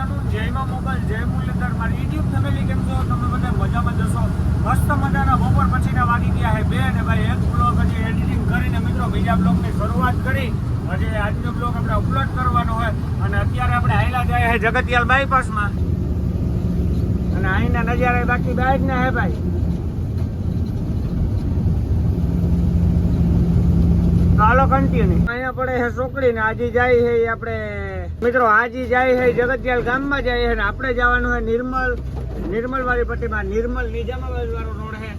Afternoon જયમાં mobile, જય મુરલીધર. મારી YouTube family કેમ છો? તમે બધા મજામાં જશો મસ્ત મજાના બપોર પછીના વાગી ગયા છે બે ને ભાઈ એક બ્લોગ હજી એડિટિંગ કરીને મિત્રો બીજા બ્લોગની શરૂઆત કરી. હજી આજનો બ્લોગ આપણે અપલોડ કરવાનો હોય. અને અત્યારે આપણે આયલા જાય છે જગતિયાલ બાયપાસમાં અને અહીંના નજારા બાકી બાઇક ના હે ભાઈ. હાલો કન્ટિન્યુ અહીંયા પડે છે ચોકડી ને આજે જાય છે આપણે મિત્રો, આજે જાય છે જગતિયાલ ગામમાં જાય છે આપણે જવાનું છે નિર્મલ નિર્મલ વાળી પટ્ટીમાં. નિર્મલ નિજામાબાદ વાળો રોડ છે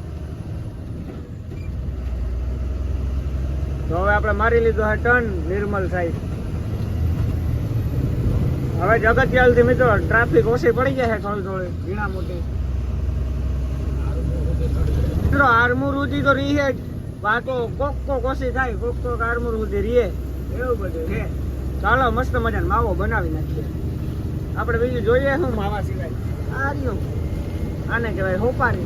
તો હવે આપણે મારી લીધો છે ટર્ન નિર્મલ સાઈડ. હવે જગતિયાલથી મિત્રો, ટ્રાફિક ઓછી પડી જાય છે થોડી થોડી ઘીણા મોટી. મિત્રો, આરમુર સુધી તો રહી વાતો કોક કોક ઓછી થાય, કોક કોક આરમુર સુધી રીએ એવું બધું છે. ચાલો, મસ્ત મજાનો માવો બનાવી નાખીએ. આપણે બીજું જોઈએ શું માવા સિવાય? આ આને કહેવાય હોપારી.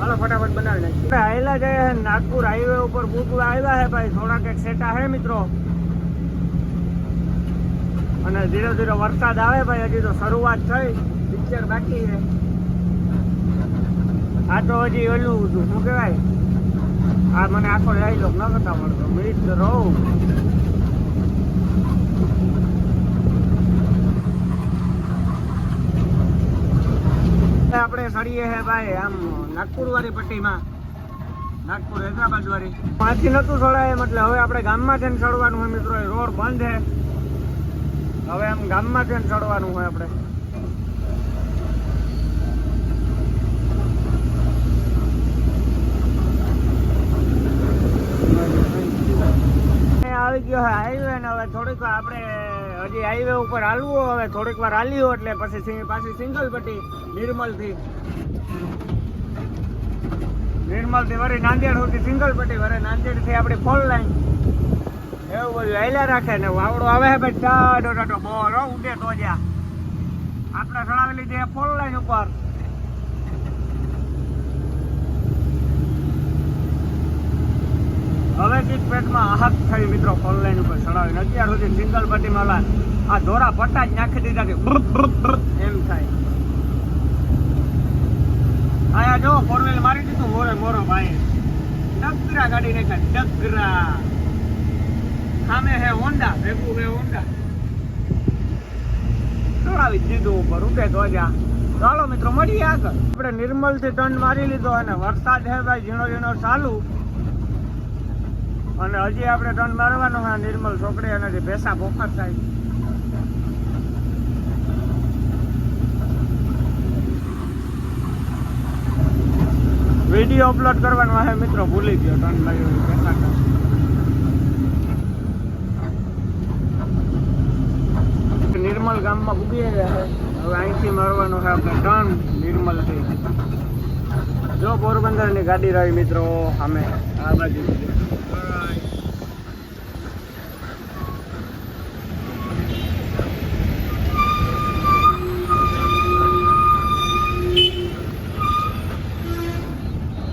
હાલો, ફટાફટ બનાવી નાખીએ. જઈએ છે નાગપુર હાઈવે ઉપર ભૂકવા આવ્યા છે ભાઈ. થોડાક એક સેટા છે મિત્રો. અને ધીરે ધીરે વરસાદ આવે ભાઈ, હજી તો શરૂઆત થઈ. પિક્ચર બાકી છે. આ તો હજી ઓલું હતું, શું કહેવાય? આ મને આખો ડાયલોગ ન કરતા મળતો. મિત્ર રહું આપણે સડીએ હે ભાઈ, આમ નાગપુર વાળી પટ્ટીમાં. નાગપુર હૈદરાબાદ વાળી. પાંચથી નહોતું સડાય એટલે હવે આપણે ગામમાં જઈને ચડવાનું હોય મિત્રો રોડ બંધ છે હવે આમ ગામમાં જઈને ચડવાનું હોય આપણે. આવી ગયો હાઈવે ને હવે થોડીક આપણે હજી હાઈવે ઉપર હાલવું હવે થોડીક વાર હાલ્યું એટલે પછી પાછી સિંગલ પટ્ટી નિર્મલથી નિર્મલથી વળી નાંદેડ સુધી સિંગલ પટ્ટી વરે નાંદેડથી આપણી ફોર લાઈન એવું બધું હાલ્યા રાખે ને વાવડો આવે છે ભાઈ. ટાઢો ટાઢો બોર ઉડે તો જ્યાં. આપણે ચડાવેલી છે ફોલ લાઈન ઉપર. હવે કંઈક પેટમાં થઈ મિત્રો ફોર ઉપર ચડાવીને. અત્યાર સુધી સિંગલ પટ્ટીમાં ઓલા આ દોરા પટ્ટા જ નાખી દીધા કે એમ થાય. આયા જો ફોર વ્હીલ મારી દીધું. મોરે મોરો ભાઈ. ડગરા ગાડી નાખ્યા ડગરા. સામે હે હોન્ડા, ભેગું હે હોન્ડા. ચડાવી દીધું ઉપર. ઉભે તો જા ચાલો મિત્રો, મળીએ આગળ. આપણે નિર્મલથી ટર્ન મારી લીધો અને વરસાદ હે ભાઈ ઝીણો ઝીણો ચાલુ. અને હજી આપણે ટન મારવાનો હા, નિર્મલ ચોકડી જે ભેસા પોખર થાય. વીડિયો અપલોડ કરવાનો હે મિત્રો, ભૂલી ગયો ટર્ન માર્યો ભેસા નિર્મલ ગામમાં પૂગી હવે અહીંથી મારવાનું છે આપણે ટર્ન નિર્મલથી જો પોરબંદરની ગાડી રહી મિત્રો, અમે આ બાજુ.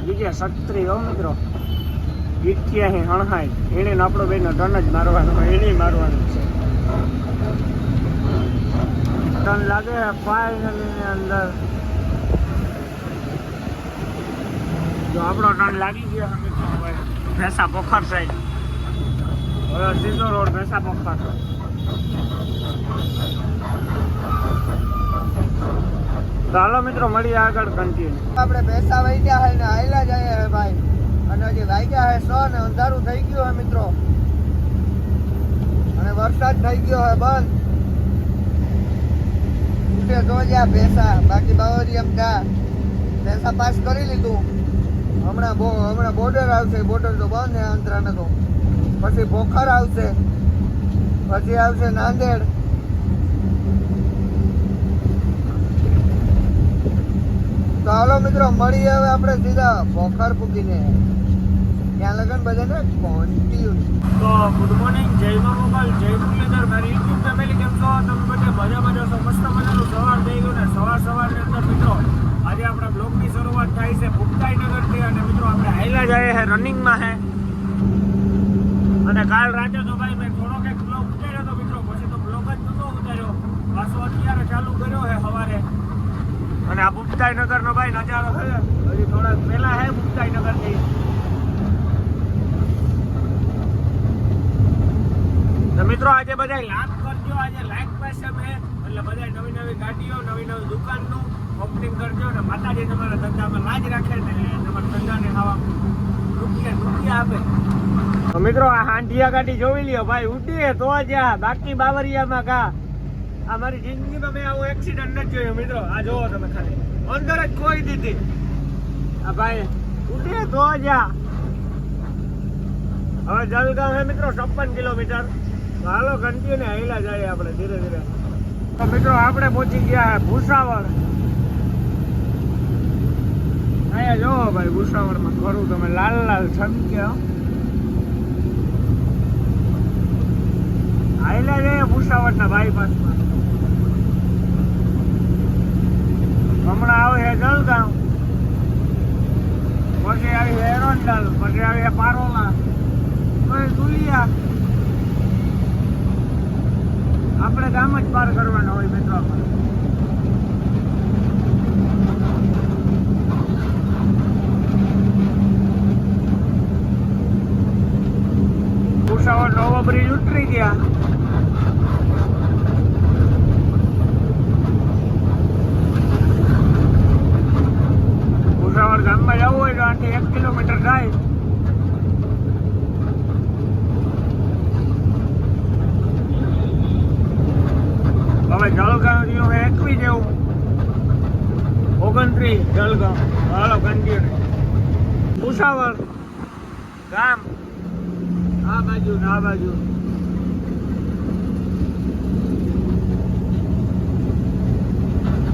બીજે સત્રી હો મિત્રો. ઇઠ્યાસી હણહાઈ એને આપણો બેનો ટન જ મારવાનો એને મારવાનું છે. ટન લાગે ફાઇનલી ની અંદર. જો આપણો ટન લાગી ગયો છે મિત્રો હવે ભેસા પોખર સાઈડ હવે સીધો રોડ ભેસા પોખર. તો હાલો મિત્રો, મળીએ આગળ કન્ટિન્યુ આપણે પૈસા વહી ગયા હે ને આયલા જાય હે ભાઈ. અને હજી વાગ્યા હે સો ને અંધારું થઈ ગયું હે મિત્રો. અને વરસાદ થઈ ગયો હે બંધ. ઉઠે તો જ્યાં ભેસા. બાકી બાવરી એમ જા ભેસા પાસ કરી લીધું. હમણાં બો હમણાં બોર્ડર આવશે બોર્ડર તો બંધ હે અંતરાને તો. પછી પોખર આવશે. પછી આવશે નાંદેડ. હાલો મિત્રો, મળીએ હવે આપણે સીધા પોખર પૂકીને ત્યાં લગન બધાને કોન્ટિન્યુ તો ગુડ મોર્નિંગ જય મોબાઈલ જય મુરલીધર. મારી યુટ્યુબ ફેમિલી કેમ છો? તમે બધા મજા જશો મસ્ત મજાનું સવાર થઈ ગયું ને સવાર સવારની અંદર મિત્રો, આજે આપણા બ્લોગની થાય છે ભૂપતાઈ નગરથી અને મિત્રો આપણે હાઈલા જાય છે રનિંગમાં છે અને કાલ રાતે તો ભાઈ મેં થોડોક એક બ્લોગ ઉતાર્યો તો મિત્રો, પછી તો બ્લોગ જ નહોતો ઉતાર્યો. પાછો અત્યારે ચાલુ કર્યો છે સવારે. અને આ મુક્તાઈ નગરનો ભાઈ નજારો છે હજી થોડાક પેલા છે મુક્તાઈ નગરથી તો મિત્રો આજે બધા લાભ કરજો, આજે લાઈક પાસે મેં એટલે બધા નવી નવી ગાડીઓ, નવી નવી દુકાનનું. ઓપનિંગ કરજો ને માતાજી તમારા ધંધામાં લાજ રાખે ને તમારા ધંધાને ખાવા રૂપિયા રૂપિયા આપે. મિત્રો આ હાંડિયા ગાડી જોઈ લ્યો ભાઈ ઉડીએ તો જ્યાં બાકી બાવરિયામાં કા આ મારી જિંદગીમાં મેં આવો એક્સિડન્ટ નથી જોયો મિત્રો. આ જોવો તમે ખાલી. અંદર જ ખોઈ દીધી. આ ભાઈ ઉડીએ તો જ્યાં હવે જલગાંવ હે મિત્રો, છપ્પન કિલોમીટર. હાલો કન્ટિન્યુ હેલા જાય આપણે ધીરે ધીરે. તો મિત્રો, આપણે પહોંચી ગયા ભૂસાવળ. અહીંયા જોવો ભાઈ, ભૂસાવળમાં ખરું. તમે લાલ લાલ છમકે હાઈલા જઈએ ભૂસાવળના બાયપાસમાં હમણાં આવે છે જલગાંવ. પછી આવી છે એરોન્ડલ પછી આવી છે પારોલા. પછી દુલિયા આપણે ગામ જ પાર કરવાના હોય મિત્રો. ભૂસાવળ નવો બ્રિજ ઉતરી ગયા. ભૂસાવળ ગામમાં જવું હોય તો આથી એક કિલોમીટર થાય હવે જળગાંવ રહ્યું એકવી જેવું ઓગણત્રીસ જળગાંવ હાલો કન્ટિન્યુ ભૂસાવળ ગામ આ બાજુ, ના બાજુ.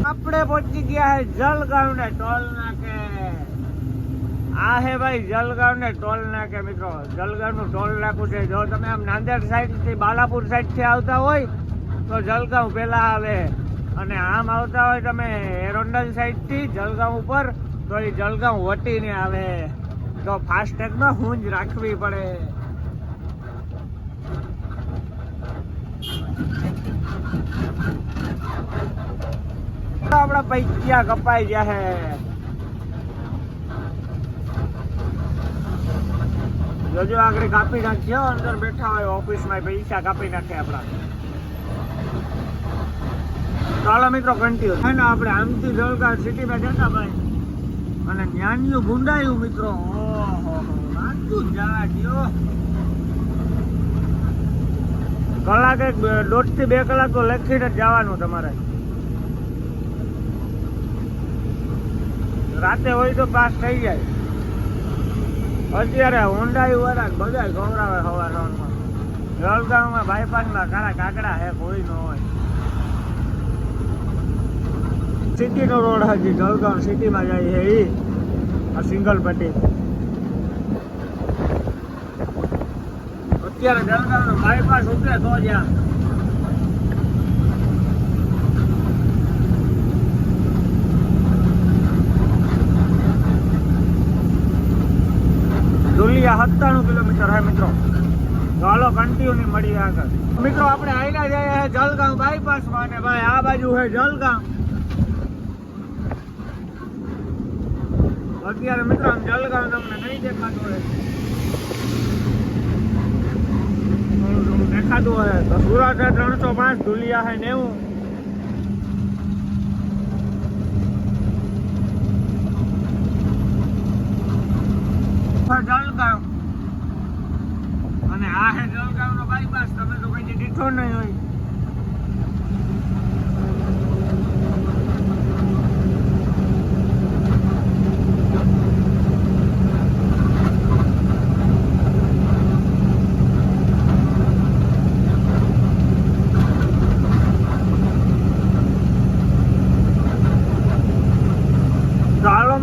આપણે પહોંચી ગયા હે જલગાંવ ને ટોલ નાકે. આ હે ભાઈ જલગાંવ ને ટોલ નાકે, મિત્રો. જલગાંવનું ટોલ નાકું છે. જો તમે આમ નાંદેડ સાઈડથી બાલાપુર સાઈડથી આવતા હોય, તો જલગાંવ પેલા આવે. અને આમ આવતા હોય તમે એરોન્ડલ સાઈડથી જલગાંવ ઉપર, તો એ જલગાંવ વટીને આવે. તો ફાસ્ટેગમાં હુંજ રાખવી પડે. આપડા પૈસા કપાઈ ગયા હે? જોજો આગળ કાપી નાખ્યો, અંદર બેઠા હોય ઓફિસમાં પૈસા કાપી નાખે આપડા ચાલો મિત્રો કન્ટિન્યુ છે ને, આપણે આમથી જળગાંવ સિટીમાં જતા ભાઈ. અને જ્ઞાનીઓ ગુંડાયું, મિત્રો. ઓહો નાચું જવા દ્યો કલાક એક દોઢથી બે કલાક તો લખીને જ જવાનું તમારે. રાતે હોય તો પાસ થઈ જાય. અત્યારે ઊંડાઈ વાળા બધા ગૌરાવે હવા રાઉન્ડમાં જળગાવમાં બાયપાસમાં કારા કાકડા હે, કોઈ ન હોય. સિટીનો રોડ હજી, જળગાવ સિટીમાં જાય છે એ આ સિંગલ પટ્ટી અત્યારે જળગાંવનો બાયપાસ ઉતરે તો જ્યાં કિલોમીટર હે મિત્રો. ચાલો કન્ટિન્યુ મળી આગળ. મિત્રો, આપણે આઈના જઈએ જલગાંવ બાયપાસમાં અને ભાઈ આ બાજુ છે જલગાંવ. અત્યારે મિત્રો જલગાંવ તમને નહીં દેખાતું હોય થોડું દેખાતું હોય તો. સુરત છે ત્રણસો પાંચ ધુલિયા હે નેવું. અને આ હે જલગાંવ નો બાયપાસ તમે તો કઈ દીઠો નહીં હોય ચાલો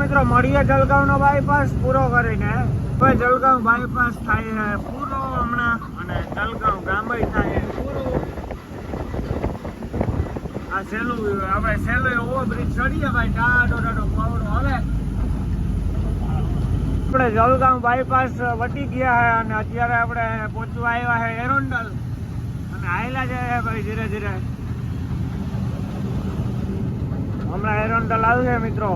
મિત્રો મળીએ જલગાંવ નો બાયપાસ પૂરો કરીને હવે જલગાંવ બાયપાસ થાય છે પૂરો હમણાં અને જલગાંવ ગામ થાય આ સેલું આપણે સેલો ઓવર બ્રિજ ચડીએ ભાઈ ટાઢો ટાઢો પાવડો. હવે આપણે જલગાંવ બાયપાસ વટી ગયા છે અને અત્યારે આપણે પહોંચવા આવ્યા છે એરોન્ડલ અને આવેલા છે ભાઈ ધીરે ધીરે. હમણાં એરોન્ડલ આવશે મિત્રો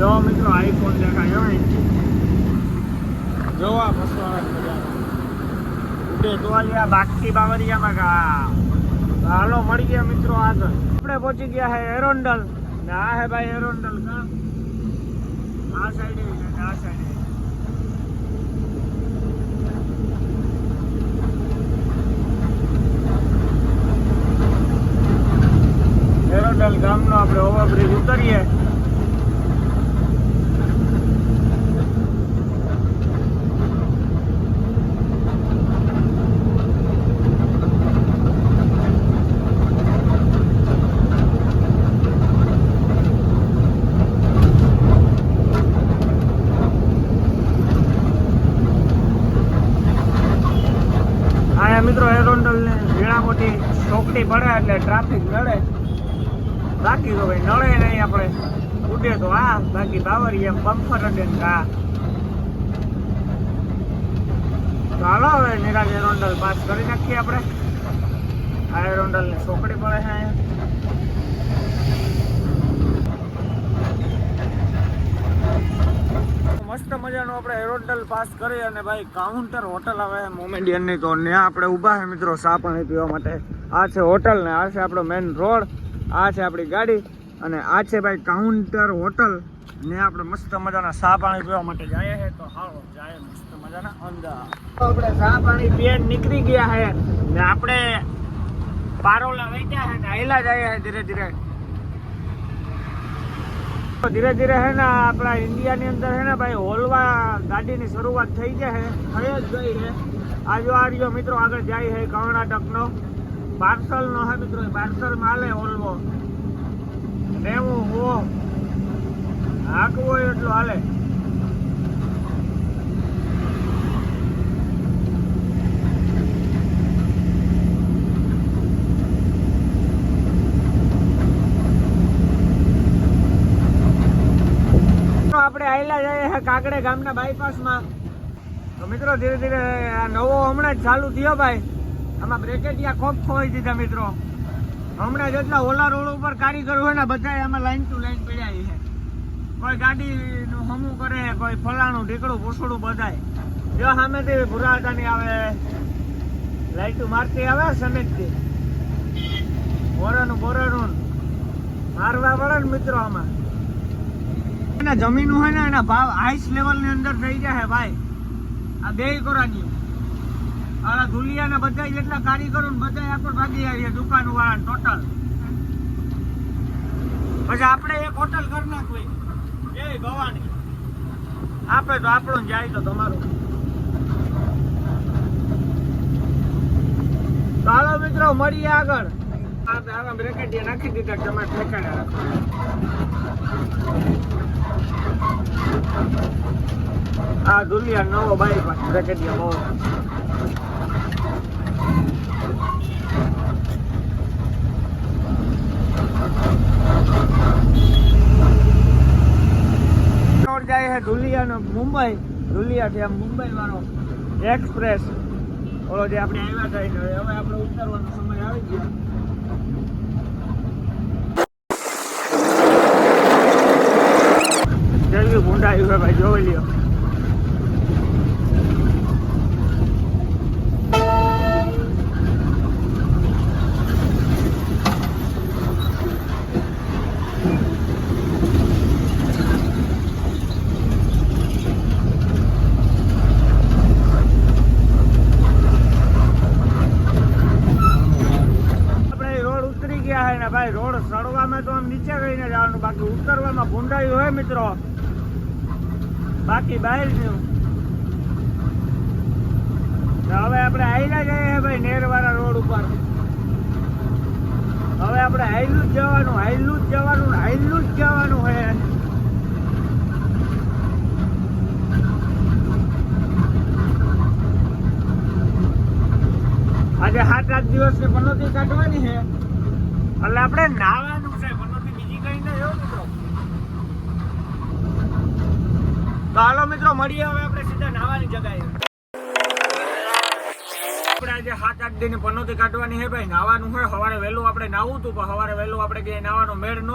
જો મિત્રો આઈફોન દેખાય હો જોવા મસ્ત આવે છે ઉડે ટોલિયા બાકી બાવરિયામાં કા હાલો મળી ગયા મિત્રો આગળ. આપણે પહોંચી ગયા હે એરોન્ડલ. ને આ હે ભાઈ એરોન્ડલ આ સાઈડે ને, આ સાઈડે એરોન્ડલ ગામનો આપણે ઓવરબ્રિજ ઉતરીએ અહીંયા મિત્રો એરોન્ડલ ને ઝીણા મોટી ચોકડી પડે એટલે ટ્રાફિક નડે. બાકી તો ભાઈ નડે નહીં આપણે. ઉડે તો આ, બાકી બાવરી એમ બમ્ફર અડે ને આ. ચાલો હવે નિરાજ એરોન્ડલ પાસ કરી નાખીએ આપણે. આ એરોન્ડલની ચોકડી પડે છે અહીંયા. મસ્ત મજાનું આપણે એરોન્ડલ પાસ કરી અને ભાઈ કાઉન્ટર હોટલ આવે છે મોમેડિયનની તો ત્યાં આપણે ઊભા છે મિત્રો, ચા પીવા માટે. આ છે હોટલ ને આ છે આપણો મેઇન રોડ. આ છે આપણી ગાડી અને આ છે ભાઈ કાઉન્ટર હોટલ. ને આપણે મસ્ત મજાના સા પાણી પીવા માટે જાય છે તો હાલો જાય મસ્ત મજાના અંદર. આપણે સા પાણી પીએ નીકળી ગયા છે ને આપણે પારોલા વૈયા છે ને હેલા જાય છે ધીરે ધીરે. ધીરે ધીરે હે ને આપણા ઇન્ડિયાની અંદર હે ને ભાઈ હોલવા ગાડીની શરૂઆત થઈ છે થઈ જ ગઈ છે આજો આજો મિત્રો આગળ જાય છે કર્ણાટકનો. પાર્સલનો હે મિત્રો પાર્સલ માલે ઓલવો નેવું હો હાકવો એટલું હાલે. આપણે આયલા જઈએ કાકડે ગામના બાયપાસમાં તો મિત્રો, ધીરે ધીરે આ નવો હમણાં જ ચાલુ થયો ભાઈ. આમાં બ્રેકેટિયા ખોપ ખોવાઈ દીધા મિત્રો? હમણાં જેટલા ઓલા રોડ ઉપર કારીગરો હોય ને બધા આમાં લાઈન ટુ લાઈન પડ્યા છે. કોઈ ગાડીનું હમું કરે કોઈ ફલાણું ઢીકડું ભૂસડું બધાય. જો સામેથી ભુરાટાની આવે લાઈટું મારતી આવે સમેતથી બોરાનું બોરાનું. મારવા પડે ને મિત્રો આમાં. એના જમીન હોય ને, એના ભાવ હાઈસ લેવલની અંદર થઈ જાય ભાઈ. આ બે કોરાની આ ધુલિયાના બધા જેટલા કારીગરો બધા આપણે ભાગી આવીએ દુકાન વાળા ટોટલ પછી આપણે એક હોટલ કરી નાખવી. એ ભવાની. આપે તો આપણું જાય તો તમારું. ચાલો મિત્રો, મળીએ આગળ. આ આવા બ્રેકેટ નાખી દીધા ઠેકાણે રાખો આ દુલિયા નવો બાઈક રેકેટિયા બહુ. રોડ ધુલિયાનો મુંબઈ ધુલિયાથી મુંબઈ વાળો એક્સપ્રેસ ઓલો જે આપણે આવ્યા ને હવે આપણે ઉતરવાનો સમય આવી ગયો. જલ્દી ભૂંડા આવ્યું છે ભાઈ, જોઈ લ્યો આપણે રોડ ઉતરી ગયા છે ને ભાઈ રોડ સડવામાં તો આમ નીચે ગઈને જવાનું બાકી ઉતરવામાં મિત્રો. બાકી બહાર હવે આપણે આયલા જઈએ ભાઈ નેરવાળા રોડ ઉપર. હવે આપણે હાઈલું જ જવાનું, હાઈલું જ જવાનું, હાઈલું જ જવાનું છે આજે સાત આઠ દિવસની પનોતી કાઢવાની છે એટલે આપણે નાવાનું છે પનોતી બીજી કઈ નહીં એવું મિત્રો તો મિત્રો, મળીએ હવે આપણે સીધા નાવાની જગાએ આપણે આજે સાત આઠ દિન પનોતી કાઢવાની હે ભાઈ, નાવાનું હોય, સવારે વહેલું આપણે નાવું હતું, પણ સવારે વહેલું આપણે ક્યાંય નાવાનો મેળ ન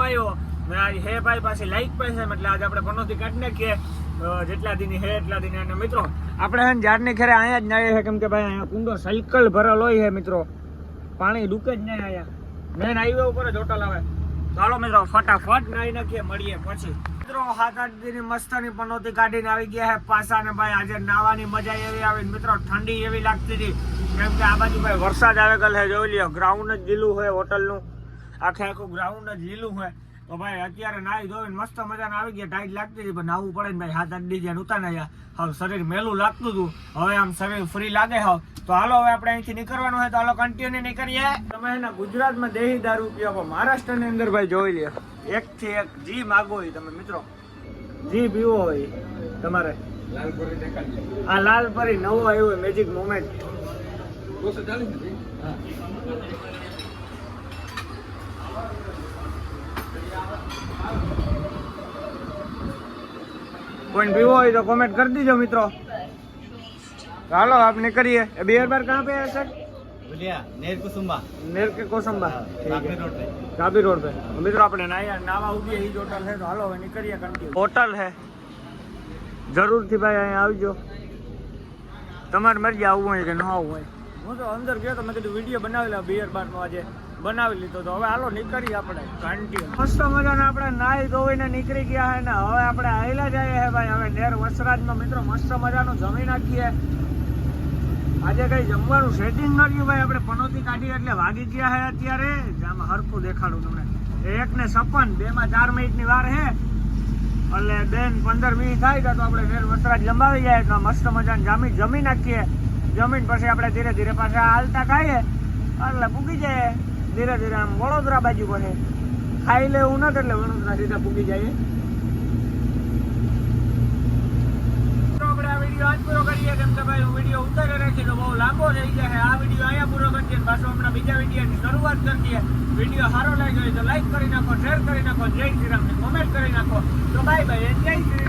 મેં આજે હે ભાઈ પાસે લાઈક પાસે એટલે આજે આપણે પનોતી કાઢી નાખીએ. જેટલા દિન એટલા દિન. અને મિત્રો, આપણે હે ને ખેરે અહીંયા જ નાહીએ છે, કેમ ભાઈ અહીંયા કુંડો સાયકલ ભરેલ હોય છે મિત્રો. પાણી ડૂકે જ નહીં અહીંયા. મેન હાઈવે ઉપર જ હોટલ આવે. ચાલો મિત્રો, ફટાફટ નાઈ નાખીએ, મળીએ પછી. મિત્રો સાત મસ્તની પનોતી કાઢીને આવી ગયા છે પાછા ને ભાઈ આજે નાવાની મજા એવી આવી મિત્રો, ઠંડી એવી લાગતી હતી. કેમ કે આ બાજુ ભાઈ વરસાદ આવે ગયેલ જોઈ લ્યો ગ્રાઉન્ડ જ લીલું હોય હોટલનું. આખે આખું ગ્રાઉન્ડ જ લીલું હોય. તો ભાઈ અત્યારે નાહી ધોઈને મસ્ત મજાને આવી ગયા ટાઈટ લાગતી હતી, પણ નાહવું પડે ને ભાઈ હાથ અડી ગયા નહોતા નાહ્યા હવે શરીર મેલું લાગતું હતું. હવે આમ શરીર ફ્રી લાગે હવે. તો હાલો હવે આપણે અહીંથી નીકળવાનું હોય તો હાલો કન્ટિન્યુ નીકળીએ. તમે એના ગુજરાતમાં દેહી દારૂ પીઓ મહારાષ્ટ્રની અંદર ભાઈ જોઈ લ્યો. એક થી એક જી માગો હોય તમે મિત્રો. જી પીવો હોય તમારે. આ લાલ પરી નવો આવ્યો હોય મેજિક મોમેન્ટ કોઈ પીવો હોય તો કોમેન્ટ કરી દીજો મિત્રો. હાલો આપ કરીએ બે બાર કાં પે સર નેરકે કોસંબા ગાબી રોડ પે મિત્રો આપણે નાવા ઊભી એ હોટલ છે. તો હાલો હવે નીકળીએ કંટીન્યુ હોટલ છે. જરૂરથી ભાઈ અહીંયા આવજો. તમારે મરજી આવવું હોય કે ન આવવું હોય. હું તો અંદર ગયો તો મેં કીધું વીડિયો બનાવેલા બિયર બારનો આજે. બનાવી લીધો તો. હવે હાલો નીકળી આપણે. કાંટી મસ્ત મજાને આપણે નાહી ધોઈને નીકળી ગયા હે ને. હવે આપણે આવેલા જઈએ હે ભાઈ. હવે નેર વસરાજમાં મિત્રો મસ્ત મજાનો જમી નાખીએ. આજે કઈ જમવાનું સેટિંગ ન રહ્યું ભાઈ, આપણે પનોતી કાઢી એટલે વાગી ગયા છે અત્યારે. આમાં હરખું દેખાડું તમને. એક ને સપન બે માં ચાર મિનિટની વાર છે એટલે બેન પંદર મિનિટ થાય તો આપણે ફેર વસરાજ લંબાવી જાય, તો મસ્ત મજાને જામી જમી નાખીએ. જમીન પછી આપણે ધીરે ધીરે પાછા હાલતા ખાઈએ. એટલે પૂગી જાય ધીરે ધીરે આમ વડોદરા બાજુ પછી ખાઈ લેવું નથી એટલે વડોદરા સીધા પૂગી જાય તો આપણે આ વીડિયો આજ પૂરો કરીએ. કેમ કે ભાઈ વીડિયો ઉતારે રાખી તો બહુ લાંબો થઈ જાય આ વીડિયો અહીંયા પૂરો કરીએ પાછો હમણાં બીજા વિડીયોની શરૂઆત કરી વીડિયો સારો લાગ્યો હોય તો લાઈક કરી નાખો, શેર કરી નાખો, જય શ્રી રામ કોમેન્ટ કરી નાખો. તો બાય બાય જય શ્રી